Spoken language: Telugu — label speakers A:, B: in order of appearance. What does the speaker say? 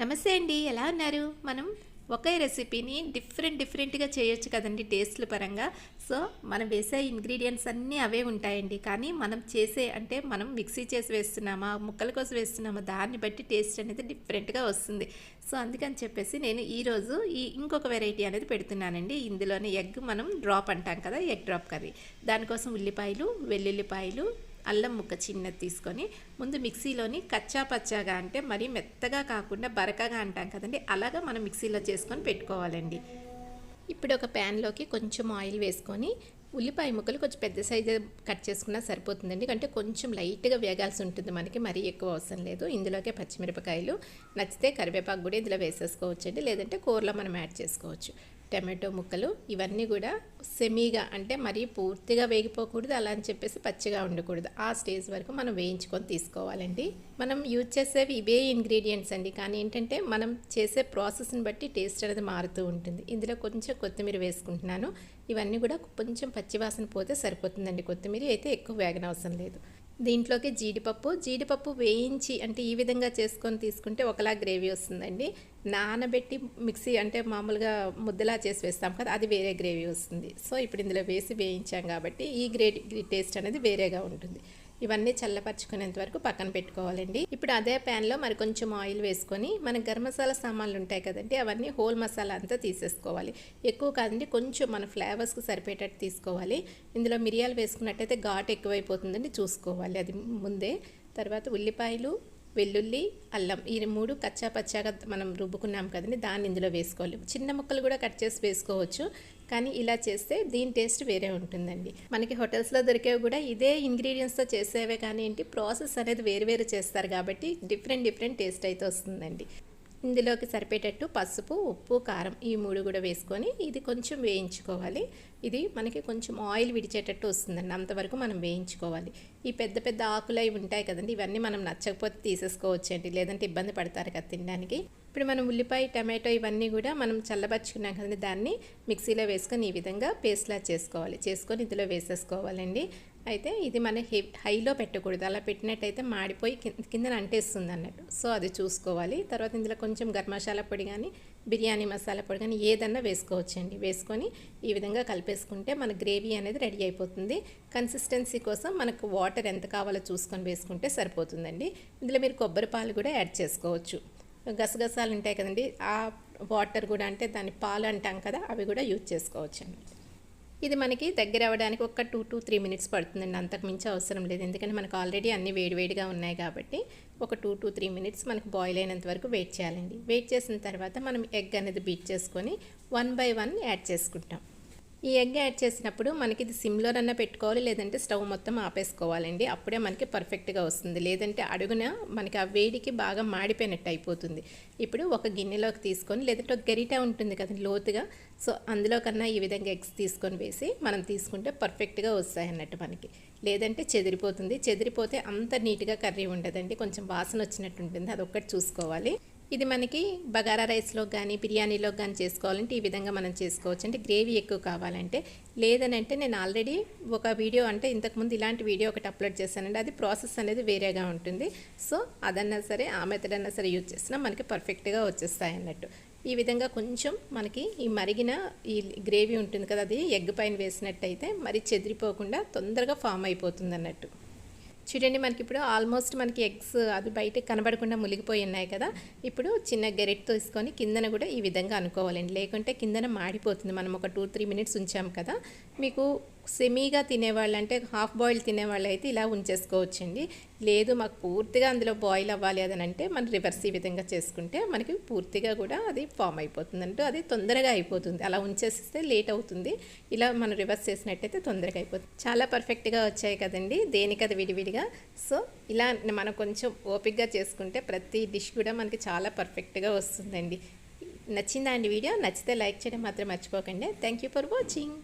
A: నమస్తే అండి ఎలా ఉన్నారు? మనం ఒకే రెసిపీని డిఫరెంట్ డిఫరెంట్గా చేయొచ్చు కదండి టేస్ట్ల పరంగా. సో మనం వేసే ఇంగ్రీడియంట్స్ అన్నీ అవే ఉంటాయండి. కానీ మనం చేసే అంటే మనం మిక్సీ చేసి వేస్తున్నామా ముక్కల కోసం వేస్తున్నామా దాన్ని బట్టి టేస్ట్ అనేది డిఫరెంట్గా వస్తుంది. సో అందుకని చెప్పేసి నేను ఈరోజు ఈ ఇంకొక వెరైటీ అనేది పెడుతున్నానండి. ఇందులోనే ఎగ్ మనం డ్రాప్ అంటాం కదా ఎగ్ డ్రాప్ కర్రీ. దానికోసం ఉల్లిపాయలు వెల్లుల్లిపాయలు అల్లం ముక్క చిన్నది తీసుకొని ముందు మిక్సీలోని కచ్చా పచ్చాగా అంటే మరి మెత్తగా కాకుండా బరకగా అంటాం కదండి అలాగా మనం మిక్సీలో చేసుకొని పెట్టుకోవాలండి. ఇప్పుడు ఒక ప్యాన్లోకి కొంచెం ఆయిల్ వేసుకొని ఉల్లిపాయ ముక్కలు కొంచెం పెద్ద సైజు కట్ చేసుకున్నా సరిపోతుందండి. అంటే కొంచెం లైట్గా వేగాల్సి ఉంటుంది మనకి మరీ ఎక్కువ అవసరం లేదు. ఇందులోకే పచ్చిమిరపకాయలు నచ్చితే కరివేపాకు కూడా ఇందులో వేసేసుకోవచ్చండి. లేదంటే కూరలో మనం యాడ్ చేసుకోవచ్చు. టమాటో ముక్కలు ఇవన్నీ కూడా సెమీగా అంటే మరీ పూర్తిగా వేగిపోకూడదు అలా అని చెప్పేసి పచ్చిగా ఉండకూడదు. ఆ స్టేజ్ వరకు మనం వేయించుకొని తీసుకోవాలండి. మనం యూజ్ చేసేవి ఇవే ఇంగ్రీడియంట్స్ అండి. కానీ ఏంటంటే మనం చేసే ప్రాసెస్ని బట్టి టేస్ట్ అనేది మారుతూ ఉంటుంది. ఇందులో కొంచెం కొత్తిమీర వేసుకుంటున్నాను. ఇవన్నీ కూడా కొంచెం పచ్చివాసన పోతే సరిపోతుందండి. కొత్తిమీర అయితే ఎక్కువ వేగనవసరం లేదు. దీంట్లోకి జీడిపప్పు జీడిపప్పు వేయించి అంటే ఈ విధంగా చేసుకొని తీసుకుంటే ఒకలా గ్రేవీ వస్తుందండి. నానబెట్టి మిక్సీ అంటే మామూలుగా ముద్దలా చేసి వేస్తాం కదా అది వేరే గ్రేవీ వస్తుంది. సో ఇప్పుడు ఇందులో వేసి వేయించాం కాబట్టి ఈ గ్రేవీ టేస్ట్ అనేది వేరేగా ఉంటుంది. ఇవన్నీ చల్లపరుచుకునేంత వరకు పక్కన పెట్టుకోవాలండి. ఇప్పుడు అదే ప్యాన్లో మరి కొంచెం ఆయిల్ వేసుకొని మన గరం మసాలా సామాన్లు ఉంటాయి కదండి అవన్నీ హోల్ మసాలా అంతా తీసేసుకోవాలి. ఎక్కువ కాదండి కొంచెం మన ఫ్లేవర్స్కి సరిపోయేటట్టు తీసుకోవాలి. ఇందులో మిరియాలు వేసుకున్నట్టయితే ఘాటు ఎక్కువైపోతుందండి చూసుకోవాలి అది ముందే. తర్వాత ఉల్లిపాయలు వెల్లుల్లి అల్లం ఈ మూడు కచ్చా పచ్చాగా మనం రుబ్బుకున్నాం కదండి దాన్ని ఇందులో వేసుకోవాలి. చిన్న ముక్కలు కూడా కట్ చేసి వేసుకోవచ్చు కానీ ఇలా చేస్తే దీని టేస్ట్ వేరే ఉంటుందండి. మనకి హోటల్స్లో దొరికేవి కూడా ఇదే ఇంగ్రీడియంట్స్తో చేసేవే కానీ ఏంటి ప్రాసెస్ అనేది వేరు వేరు చేస్తారు కాబట్టి డిఫరెంట్ డిఫరెంట్ టేస్ట్ అయితే వస్తుందండి. ఇందులోకి సరిపేటట్టు పసుపు ఉప్పు కారం ఈ మూడు కూడా వేసుకొని ఇది కొంచెం వేయించుకోవాలి. ఇది మనకి కొంచెం ఆయిల్ విడిచేటట్టు వస్తుందండి. అంతవరకు మనం వేయించుకోవాలి. ఈ పెద్ద పెద్ద ఆకులు అవి ఉంటాయి కదండి. ఇవన్నీ మనం నచ్చకపోతే తీసేసుకోవచ్చండి. లేదంటే ఇబ్బంది పడతారు కదా తినడానికి. ఇప్పుడు మనం ఉల్లిపాయ టమాటో ఇవన్నీ కూడా మనం చల్లబరుచుకున్నాం కదండి దాన్ని మిక్సీలో వేసుకొని ఈ విధంగా పేస్ట్లా చేసుకోవాలి. చేసుకొని ఇందులో వేసేసుకోవాలండి. అయితే ఇది మన హె హైలో పెట్టకూడదు. అలా పెట్టినట్టయితే మాడిపోయి కిందన అంటేస్తుంది అన్నట్టు. సో అది చూసుకోవాలి. తర్వాత ఇందులో కొంచెం గరం మసాలా పొడి కానీ బిర్యానీ మసాలా పొడి కానీ ఏదన్నా వేసుకోవచ్చండి. వేసుకొని ఈ విధంగా కలిపేసుకుంటే మన గ్రేవీ అనేది రెడీ అయిపోతుంది. కన్సిస్టెన్సీ కోసం మనకు వాటర్ ఎంత కావాలో చూసుకొని వేసుకుంటే సరిపోతుందండి. ఇందులో మీరు కొబ్బరి పాలు కూడా యాడ్ చేసుకోవచ్చు. గసగసాలు ఉంటాయి కదండి ఆ వాటర్ కూడా అంటే దాని పాలు అంటాం కదా అవి కూడా యూజ్ చేసుకోవచ్చండి. ఇది మనకి దగ్గర అవ్వడానికి ఒక టూ టు త్రీ మినిట్స్ పడుతుందండి అంతకు మించి అవసరం లేదు. ఎందుకంటే మనకు ఆల్రెడీ అన్నీ వేడివేడిగా ఉన్నాయి కాబట్టి ఒక టూ టు త్రీ మినిట్స్ మనకు బాయిల్ అయినంత వరకు వెయిట్ చేయాలండి. వెయిట్ చేసిన తర్వాత మనం ఎగ్ అనేది బీట్ చేసుకొని వన్ బై వన్ యాడ్ చేసుకుంటాం. ఈ ఎగ్ యాడ్ చేసినప్పుడు మనకి ఇది సిమ్లోనన్నా పెట్టుకోవాలి లేదంటే స్టవ్ మొత్తం ఆపేసుకోవాలండి. అప్పుడే మనకి పర్ఫెక్ట్గా వస్తుంది. లేదంటే అడుగున మనకి ఆ వేడికి బాగా మాడిపోయినట్టు అయిపోతుంది. ఇప్పుడు ఒక గిన్నెలోకి తీసుకొని లేదంటే ఒక గరిట ఉంటుంది కదా లోతుగా. సో అందులో కన్నా ఈ విధంగా ఎగ్స్ తీసుకొని వేసి మనం తీసుకుంటే పర్ఫెక్ట్గా వస్తాయి అన్నట్టు మనకి. లేదంటే చెదిరిపోతుంది. చెదిరిపోతే అంత నీట్గా కర్రీ ఉండదండి. కొంచెం వాసన వచ్చినట్టు ఉంటుంది. అదొక్కటి చూసుకోవాలి. ఇది మనకి బగారా రైస్లో కానీ బిర్యానీలో కానీ చేసుకోవాలంటే ఈ విధంగా మనం చేసుకోవచ్చు. అంటే గ్రేవీ ఎక్కువ కావాలంటే లేదనంటే నేను ఆల్రెడీ ఒక వీడియో అంటే ఇంతకుముందు ఇలాంటి వీడియో ఒకటి అప్లోడ్ చేశానండి. అది ప్రాసెస్ అనేది వేరేగా ఉంటుంది. సో అదన్నా సరే ఆ మెథడ్ అన్నా సరే యూజ్ చేసినా మనకి పర్ఫెక్ట్గా వచ్చేస్తాయి అన్నట్టు. ఈ విధంగా కొంచెం మనకి ఈ మరిగిన ఈ గ్రేవీ ఉంటుంది కదా అది ఎగ్ పైన వేసినట్టయితే మరి చెదిరిపోకుండా తొందరగా ఫామ్ అయిపోతుంది అన్నట్టు. చూడండి మనకి ఇప్పుడు ఆల్మోస్ట్ మనకి ఎగ్స్ అది బయట కనబడకుండా మునిగిపోయి ఉన్నాయి కదా. ఇప్పుడు చిన్న గెరెట్ తీసుకొని కిందన కూడా ఈ విధంగా అనుకోవాలండి. లేకుంటే కిందన మాడిపోతుంది. మనం ఒక టూ త్రీ మినిట్స్ ఉంచాం కదా. మీకు సెమీగా తినేవాళ్ళు అంటే హాఫ్ బాయిల్ తినేవాళ్ళు అయితే ఇలా ఉంచేసుకోవచ్చండి. లేదు మాకు పూర్తిగా అందులో బాయిల్ అవ్వాలి అని అంటే మనం రివర్స్ ఈ విధంగా చేసుకుంటే మనకి పూర్తిగా కూడా అది ఫామ్ అయిపోతుంది. అంటూ అది తొందరగా అయిపోతుంది. అలా ఉంచేస్తే లేట్ అవుతుంది. ఇలా మనం రివర్స్ చేసినట్టయితే తొందరగా అయిపోతుంది. చాలా పర్ఫెక్ట్గా వచ్చాయి కదండి. దేనికి అది విడివిడిగా. సో ఇలా మనం కొంచెం ఓపిక్గా చేసుకుంటే ప్రతి డిష్ కూడా మనకి చాలా పర్ఫెక్ట్గా వస్తుందండి. నచ్చిందా అండి వీడియో? నచ్చితే లైక్ చేయడం మాత్రం మర్చిపోకండి. Thank you for watching.